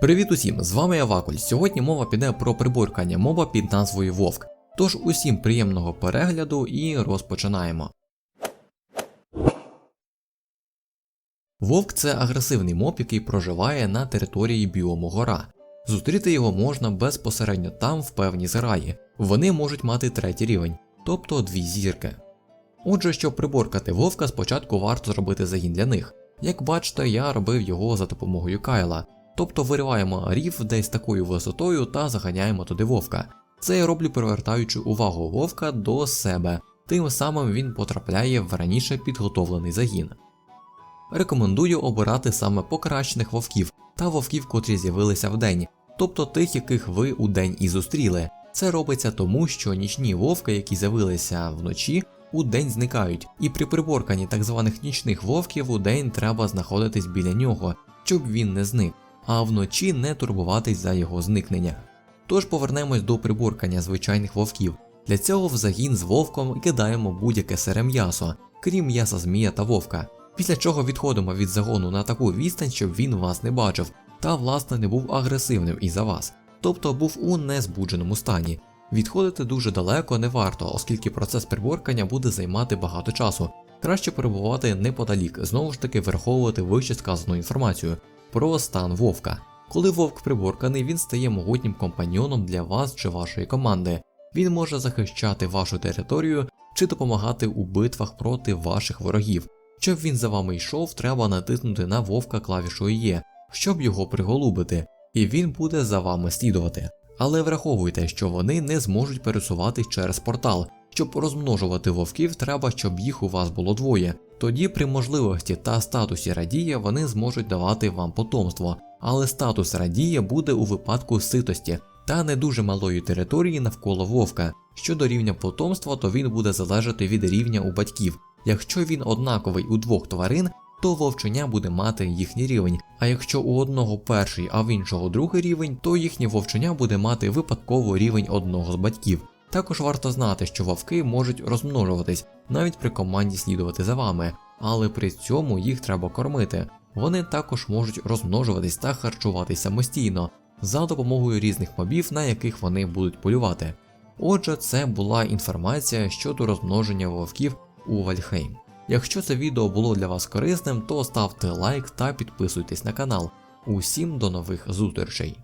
Привіт усім! З вами я Вакуль. Сьогодні мова піде про приборкання моба під назвою Вовк. Тож усім приємного перегляду і розпочинаємо. Вовк це агресивний моб, який проживає на території біому гора. Зустріти його можна безпосередньо там, в певній зграї. Вони можуть мати третій рівень, тобто дві зірки. Отже, щоб приборкати вовка, спочатку варто зробити загін для них. Як бачите, я робив його за допомогою Кайла, тобто вириваємо рів десь такою висотою та заганяємо туди вовка. Це я роблю привертаючи увагу вовка до себе, тим самим він потрапляє в раніше підготовлений загін. Рекомендую обирати саме покращених вовків та вовків, котрі з'явилися вдень, тобто тих, яких ви у день і зустріли. Це робиться тому, що нічні вовки, які з'явилися вночі, у день зникають, і при приборканні так званих нічних вовків у день треба знаходитись біля нього, щоб він не зник, а вночі не турбуватись за його зникнення. Тож повернемось до приборкання звичайних вовків. Для цього в загін з вовком кидаємо будь-яке сире м'ясо, крім м'яса змія та вовка. Після чого відходимо від загону на таку відстань, щоб він вас не бачив, та власне не був агресивним із за вас, тобто був у незбудженому стані. Відходити дуже далеко не варто, оскільки процес приборкання буде займати багато часу. Краще перебувати неподалік, знову ж таки враховувати вище сказану інформацію про стан вовка. Коли вовк приборканий, він стає могутнім компаньйоном для вас чи вашої команди. Він може захищати вашу територію чи допомагати у битвах проти ваших ворогів. Щоб він за вами йшов, треба натиснути на вовка клавішою Є, щоб його приголубити, і він буде за вами слідувати. Але враховуйте, що вони не зможуть пересуватись через портал. Щоб розмножувати вовків, треба, щоб їх у вас було двоє. Тоді при можливості та статусі радія вони зможуть давати вам потомство, але статус радія буде у випадку ситості та не дуже малої території навколо вовка. Щодо рівня потомства, то він буде залежати від рівня у батьків. Якщо він однаковий у двох тварин, то вовченя буде мати їхній рівень, а якщо у одного перший, а в іншого другий рівень, то їхнє вовченя буде мати випадково рівень одного з батьків. Також варто знати, що вовки можуть розмножуватись навіть при команді слідувати за вами, але при цьому їх треба кормити. Вони також можуть розмножуватись та харчуватись самостійно за допомогою різних мобів, на яких вони будуть полювати. Отже, це була інформація щодо розмноження вовків у Вальхейм. Якщо це відео було для вас корисним, то ставте лайк та підписуйтесь на канал. Усім до нових зустрічей!